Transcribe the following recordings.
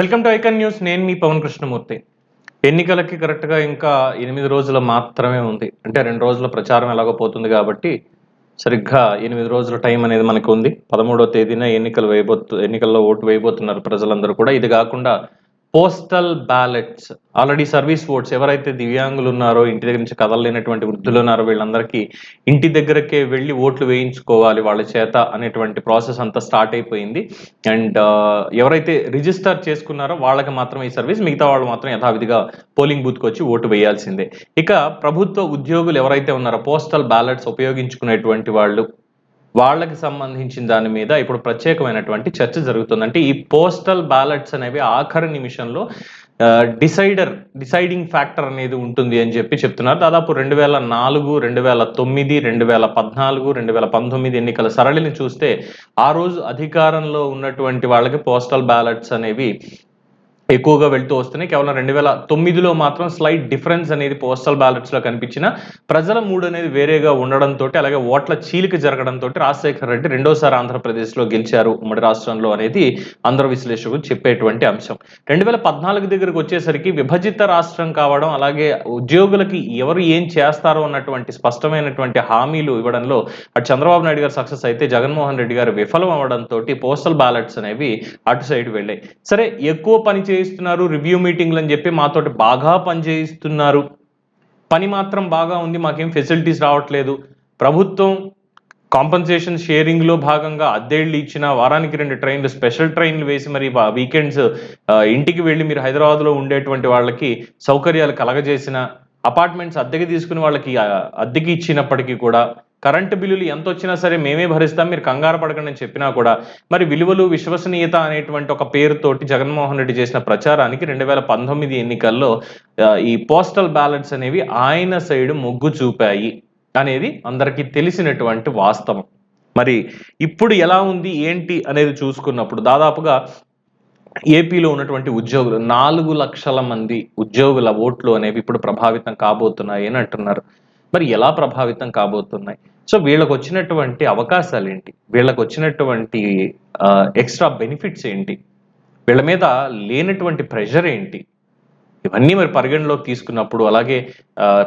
Welcome to icon news. నేను మీ పవన్ కృష్ణమూర్తి. ఎన్నికలకి కరెక్ట్గా ఇంకా ఎనిమిది రోజులు మాత్రమే ఉంది. అంటే రెండు రోజుల ప్రచారం ఎలాగో పోతుంది కాబట్టి సరిగ్గా ఎనిమిది రోజుల టైం అనేది మనకు ఉంది. పదమూడవ తేదీన ఎన్నికలు వేయబోతు ఎన్నికల్లో ఓటు వేయబోతున్నారు ప్రజలందరూ కూడా. ఇది కాకుండా postal ballots. Already service votes ఎవరైతే దివ్యాంగులు ఉన్నారో ఇంటి దగ్గర నుంచి కదలలేనటువంటి వృద్ధులు ఉన్నారో వీళ్ళందరికీ ఇంటి దగ్గరకే వెళ్ళి ఓట్లు వేయించుకోవాలి వాళ్ళ చేత అనేటువంటి ప్రాసెస్ అంతా స్టార్ట్ అయిపోయింది. అండ్ ఎవరైతే రిజిస్టర్ చేసుకున్నారో వాళ్ళకి మాత్రం ఈ సర్వీస్ మిగతా వాళ్ళు మాత్రం యథావిధిగా పోలింగ్ బూత్కి వచ్చి ఓటు వేయాల్సిందే. ఇక ప్రభుత్వ ఉద్యోగులు ఎవరైతే ఉన్నారో పోస్టల్ బ్యాలెట్స్ ఉపయోగించుకునేటువంటి వాళ్ళు వాళ్ళకి సంబంధించిన దాని మీద ఇప్పుడు ప్రత్యేకమైనటువంటి చర్చ జరుగుతుంది అంటే ఈ పోస్టల్ బ్యాలెట్స్ అనేవి ఆఖరి నిమిషంలో డిసైడర్ డిసైడింగ్ ఫ్యాక్టర్ అనేది ఉంటుంది అని చెప్పి చెప్తున్నారు. దాదాపు రెండు వేల నాలుగు రెండు వేల తొమ్మిది రెండు వేల పద్నాలుగు రెండు వేల పంతొమ్మిది ఎన్నికల సరళిని చూస్తే ఆ రోజు అధికారంలో ఉన్నటువంటి వాళ్ళకి పోస్టల్ బ్యాలెట్స్ అనేవి ఎక్కువగా వెళ్తూ వస్తున్నాయి. కేవలం రెండు వేల తొమ్మిదిలో మాత్రం స్లైట్ డిఫరెన్స్ అనేది పోస్టల్ బ్యాలెట్స్లో కనిపించిన ప్రజల మూడు అనేది వేరేగా ఉండడంతో అలాగే ఓట్ల చీలిక జరగడంతో రాజశేఖర రెడ్డి రెండోసారి ఆంధ్రప్రదేశ్లో గెలిచారు. ఉమ్మడి రాష్ట్రంలో అనేది అందరు విశ్లేషకులు చెప్పేటువంటి అంశం. రెండు వేల పద్నాలుగు దగ్గరకు వచ్చేసరికి విభజిత రాష్ట్రం కావడం అలాగే ఉద్యోగులకి ఎవరు ఏం చేస్తారో అన్నటువంటి స్పష్టమైనటువంటి హామీలు ఇవ్వడంలో అటు చంద్రబాబు నాయుడు గారు సక్సెస్ అయితే జగన్మోహన్ రెడ్డి గారు విఫలం అవడంతో పోస్టల్ బ్యాలెట్స్ అనేవి అటు సైడ్ వెళ్ళాయి. సరే ఎక్కువ పని చేయిస్తున్నారు రివ్యూ మీటింగ్లు అని చెప్పి మాతోటి బాగా పని చేయిస్తున్నారు పని మాత్రం బాగా ఉంది మాకేం ఫెసిలిటీస్ రావట్లేదు. ప్రభుత్వం కాంపన్సేషన్ షేరింగ్లో భాగంగా అద్దెళ్ళు ఇచ్చిన వారానికి రెండు ట్రైన్లు స్పెషల్ ట్రైన్లు వేసి మరి వీకెండ్స్ ఇంటికి వెళ్ళి మీరు హైదరాబాద్లో ఉండేటువంటి వాళ్ళకి సౌకర్యాలు కలగజేసిన అపార్ట్మెంట్స్ అద్దెకి తీసుకుని వాళ్ళకి అద్దెకి ఇచ్చినప్పటికీ కూడా కరెంటు బిల్లులు ఎంత వచ్చినా సరే మేమే భరిస్తాం మీరు కంగారు పడకండి అని చెప్పినా కూడా మరి విలువలు విశ్వసనీయత అనేటువంటి ఒక పేరుతోటి జగన్మోహన్ రెడ్డి చేసిన ప్రచారానికి రెండు వేల పంతొమ్మిది ఎన్నికల్లో ఈ పోస్టల్ బ్యాలెట్స్ అనేవి ఆయన సైడ్ మొగ్గు చూపాయి అనేది అందరికీ తెలిసినటువంటి వాస్తవం. మరి ఇప్పుడు ఎలా ఉంది ఏంటి అనేది చూసుకున్నప్పుడు దాదాపుగా ఏపీలో ఉన్నటువంటి ఉద్యోగులు నాలుగు లక్షల మంది ఉద్యోగుల ఓట్లు అనేవి ఇప్పుడు ప్రభావితం కాబోతున్నాయి అని అంటున్నారు. మరి ఎలా ప్రభావితం కాబోతున్నాయి? సో వీళ్ళకు వచ్చినటువంటి అవకాశాలు ఏంటి? వీళ్ళకు వచ్చినటువంటి ఎక్స్ట్రా బెనిఫిట్స్ ఏంటి? వీళ్ళ మీద లేనటువంటి ప్రెషర్ ఏంటి? ఇవన్నీ మరి పరిగణలోకి తీసుకున్నప్పుడు అలాగే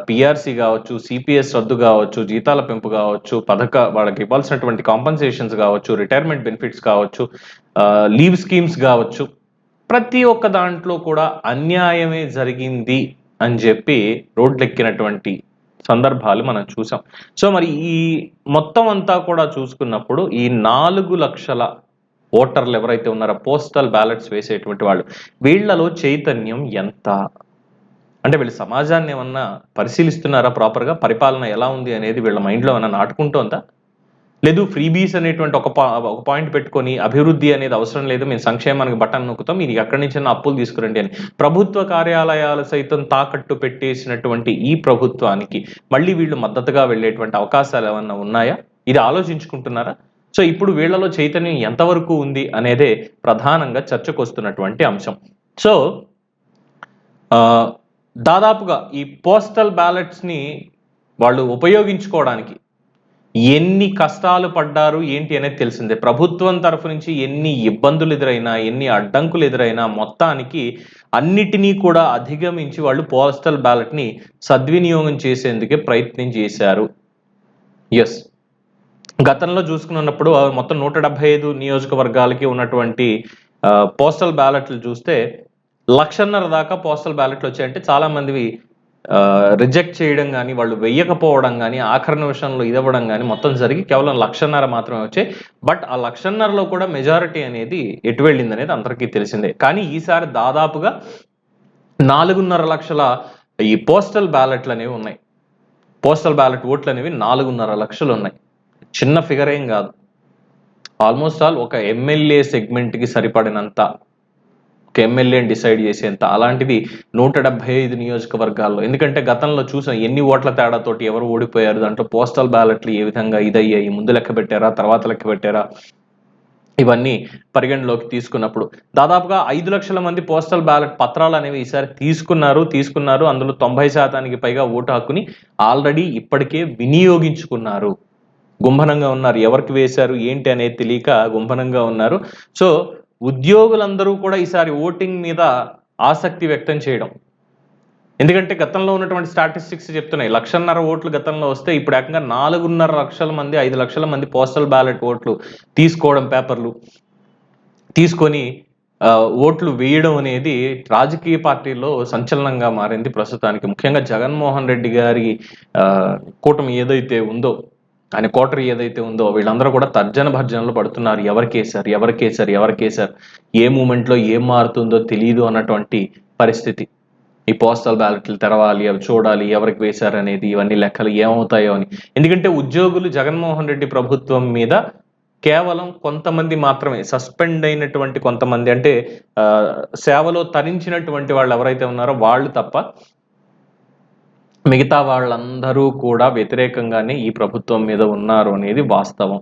పిఆర్సీ కావచ్చు సిపిఎస్ రద్దు కావచ్చు జీతాల పెంపు కావచ్చు పథక వాళ్ళకి ఇవ్వాల్సినటువంటి కాంపన్సేషన్స్ కావచ్చు రిటైర్మెంట్ బెనిఫిట్స్ కావచ్చు లీవ్ స్కీమ్స్ కావచ్చు ప్రతి ఒక్క దాంట్లో కూడా అన్యాయమే జరిగింది అని చెప్పి రోడ్లెక్కినటువంటి సందర్భాలు మనం చూసాం. సో మరి ఈ మొత్తం అంతా కూడా చూసుకున్నప్పుడు ఈ నాలుగు లక్షల ఓటర్లు ఎవరైతే ఉన్నారో పోస్టల్ బ్యాలెట్స్ వేసేటువంటి వాళ్ళు వీళ్ళలో చైతన్యం ఎంత? అంటే వీళ్ళు సమాజాన్ని ఏమన్నా పరిశీలిస్తున్నారా ప్రాపర్గా? పరిపాలన ఎలా ఉంది అనేది వీళ్ళ మైండ్లో ఏమన్నా నాటుకుంటోందా లేదు ఫ్రీబీస్ అనేటువంటి ఒక పా ఒక పాయింట్ పెట్టుకొని అభివృద్ధి అనేది అవసరం లేదు మేము సంక్షేమానికి బటన్ నొక్కుతాం మీరు ఎక్కడి నుంచి అప్పులు తీసుకురండి అని. ప్రభుత్వ కార్యాలయాలు సైతం తాకట్టు పెట్టేసినటువంటి ఈ ప్రభుత్వానికి మళ్ళీ వీళ్ళు మద్దతుగా వెళ్ళేటువంటి అవకాశాలు ఏమన్నా ఉన్నాయా? ఇది ఆలోచించుకుంటున్నారా? సో ఇప్పుడు వీళ్ళలో చైతన్యం ఎంతవరకు ఉంది అనేదే ప్రధానంగా చర్చకు వస్తున్నటువంటి అంశం. సో దాదాపుగా ఈ పోస్టల్ బ్యాలెట్స్ని వాళ్ళు ఉపయోగించుకోవడానికి ఎన్ని కష్టాలు పడ్డారు ఏంటి అనేది తెలిసిందే. ప్రభుత్వం తరఫు నుంచి ఎన్ని ఇబ్బందులు ఎదురైనా ఎన్ని అడ్డంకులు ఎదురైనా మొత్తానికి అన్నిటినీ కూడా అధిగమించి వాళ్ళు పోస్టల్ బ్యాలెట్ని సద్వినియోగం చేసేందుకే ప్రయత్నం చేశారు. ఎస్ గతంలో చూసుకున్నప్పుడు మొత్తం నూట డెబ్బై ఐదు నియోజకవర్గాలకి ఉన్నటువంటి పోస్టల్ బ్యాలెట్లు చూస్తే లక్షన్నర దాకా పోస్టల్ బ్యాలెట్లు వచ్చాయంటే చాలా మందివి రిజెక్ట్ చేయడం కానీ వాళ్ళు వెయ్యకపోవడం కానీ ఆఖరి నిమిషంలో ఇదవ్వడం కానీ మొత్తం జరిగి కేవలం లక్షన్నర మాత్రమే వచ్చాయి. బట్ ఆ లక్షన్నరలో కూడా మెజారిటీ అనేది ఎటు వెళ్ళింది అనేది అందరికీ తెలిసిందే. కానీ ఈసారి దాదాపుగా నాలుగున్నర లక్షల ఈ పోస్టల్ బ్యాలెట్లు అనేవి ఉన్నాయి. పోస్టల్ బ్యాలెట్ ఓట్లు అనేవి నాలుగున్నర లక్షలు ఉన్నాయి. చిన్న ఫిగర్ ఏం కాదు. ఆల్మోస్ట్ ఆల్ ఒక ఎమ్మెల్యే సెగ్మెంట్కి సరిపడినంత ఒక ఎమ్మెల్యేని డిసైడ్ చేసేంత అలాంటిది నూట డెబ్బై ఐదు నియోజకవర్గాల్లో. ఎందుకంటే గతంలో చూసాం ఎన్ని ఓట్ల తేడాతోటి ఎవరు ఓడిపోయారు దాంట్లో పోస్టల్ బ్యాలెట్లు ఏ విధంగా ఇదయ్యాయి ముందు లెక్క పెట్టారా తర్వాత లెక్క పెట్టారా ఇవన్నీ పరిగణలోకి తీసుకున్నప్పుడు. దాదాపుగా ఐదు లక్షల మంది పోస్టల్ బ్యాలెట్ పత్రాలు అనేవి ఈసారి తీసుకున్నారు తీసుకున్నారు అందులో తొంభై శాతానికి పైగా ఓటు హక్కుని ఆల్రెడీ ఇప్పటికే వినియోగించుకున్నారు. గుంభనంగా ఉన్నారు. ఎవరికి వేశారు? ఏంటి అనేది తెలియక గుంభనంగా ఉన్నారు. సో ఉద్యోగులందరూ కూడా ఈసారి ఓటింగ్ మీద ఆసక్తి వ్యక్తం చేయడం. ఎందుకంటే గతంలో ఉన్నటువంటి స్టాటిస్టిక్స్ చెప్తున్నాయి. లక్షన్నర ఓట్లు గతంలో వస్తే ఇప్పుడు ఏకంగా నాలుగున్నర లక్షల మంది ఐదు లక్షల మంది పోస్టల్ బ్యాలెట్ ఓట్లు తీసుకోవడం పేపర్లు. తీసుకొని ఓట్లు వేయడం అనేది రాజకీయ పార్టీలో సంచలనంగా మారింది ప్రస్తుతానికి. ముఖ్యంగా జగన్మోహన్ రెడ్డి గారి కూటమి ఏదైతే ఉందో ఆయన కోటరీ ఏదైతే ఉందో వీళ్ళందరూ కూడా తర్జన భర్జనలు పడుతున్నారు. ఎవరికేసారు ఎవరికేసారు ఎవరికేసారు ఏ మూమెంట్లో ఏం మారుతుందో తెలియదు అన్నటువంటి పరిస్థితి. ఈ పోస్టల్ బ్యాలెట్లు తెరవాలి అవి చూడాలి ఎవరికి వేశారు అనేది ఇవన్నీ లెక్కలు ఏమవుతాయో అని. ఎందుకంటే ఉద్యోగులు జగన్మోహన్ రెడ్డి ప్రభుత్వం మీద కేవలం కొంతమంది మాత్రమే సస్పెండ్ అయినటువంటి కొంతమంది అంటే ఆ, సేవలో తరించినటువంటి వాళ్ళు ఎవరైతే ఉన్నారో వాళ్ళు తప్ప మిగతా వాళ్ళందరూ కూడా వ్యతిరేకంగానే ఈ ప్రభుత్వం మీద ఉన్నారు అనేది వాస్తవం.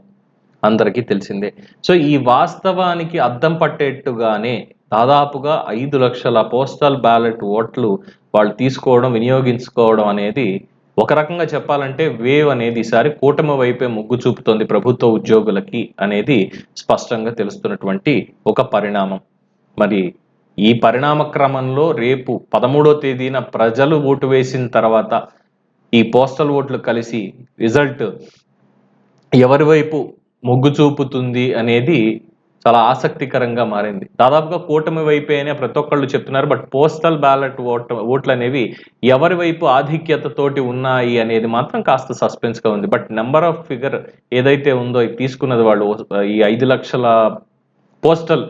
అందరికీ తెలిసిందే. సో ఈ వాస్తవానికి అద్దం పట్టేట్టుగానే దాదాపుగా ఐదు లక్షల పోస్టల్ బ్యాలెట్ ఓట్లు వాళ్ళు తీసుకోవడం వినియోగించుకోవడం అనేది ఒక రకంగా చెప్పాలంటే వేవ్ అనేది ఈసారి కూటమి వైపే మొగ్గు చూపుతోంది ప్రభుత్వ ఉద్యోగులకి అనేది స్పష్టంగా తెలుస్తున్నటువంటి ఒక పరిణామం. మరి ఈ పరిణామ క్రమంలో రేపు పదమూడో తేదీన ప్రజలు ఓటు వేసిన తర్వాత ఈ పోస్టల్ ఓట్లు కలిసి రిజల్ట్ ఎవరి వైపు మొగ్గు చూపుతుంది అనేది చాలా ఆసక్తికరంగా మారింది. దాదాపుగా కూటమి వైపే అని ప్రతి ఒక్కళ్ళు చెప్తున్నారు బట్ పోస్టల్ బ్యాలెట్ ఓట్ ఓట్లు అనేవి ఎవరి వైపు ఆధిక్యతతోటి ఉన్నాయి అనేది మాత్రం కాస్త సస్పెన్స్గా ఉంది. బట్ నెంబర్ ఆఫ్ ఫిగర్ ఏదైతే ఉందో తీసుకున్నది వాళ్ళు ఈ ఐదు లక్షల పోస్టల్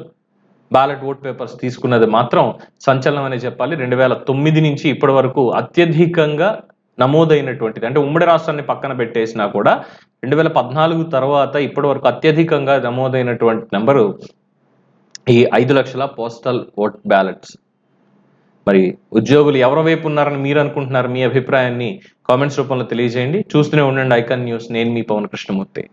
బ్యాలెట్ ఓట్ పేపర్స్ తీసుకున్నది మాత్రం సంచలనం అనే చెప్పాలి. రెండు వేల తొమ్మిది నుంచి ఇప్పటి వరకు అత్యధికంగా నమోదైనటువంటిది. అంటే ఉమ్మడి రాష్ట్రాన్ని పక్కన పెట్టేసినా కూడా రెండు వేల పద్నాలుగు తర్వాత ఇప్పటి వరకు అత్యధికంగా నమోదైనటువంటి నెంబరు ఈ ఐదు లక్షల పోస్టల్ ఓట్ బ్యాలెట్స్. మరి ఉద్యోగులు ఎవరి వైపు ఉన్నారని మీరు అనుకుంటున్నారు మీ అభిప్రాయాన్ని కామెంట్స్ రూపంలో తెలియజేయండి. చూస్తూనే ఉండండి ఐకాన్ న్యూస్. నేను మీ పవన్ కృష్ణమూర్తి.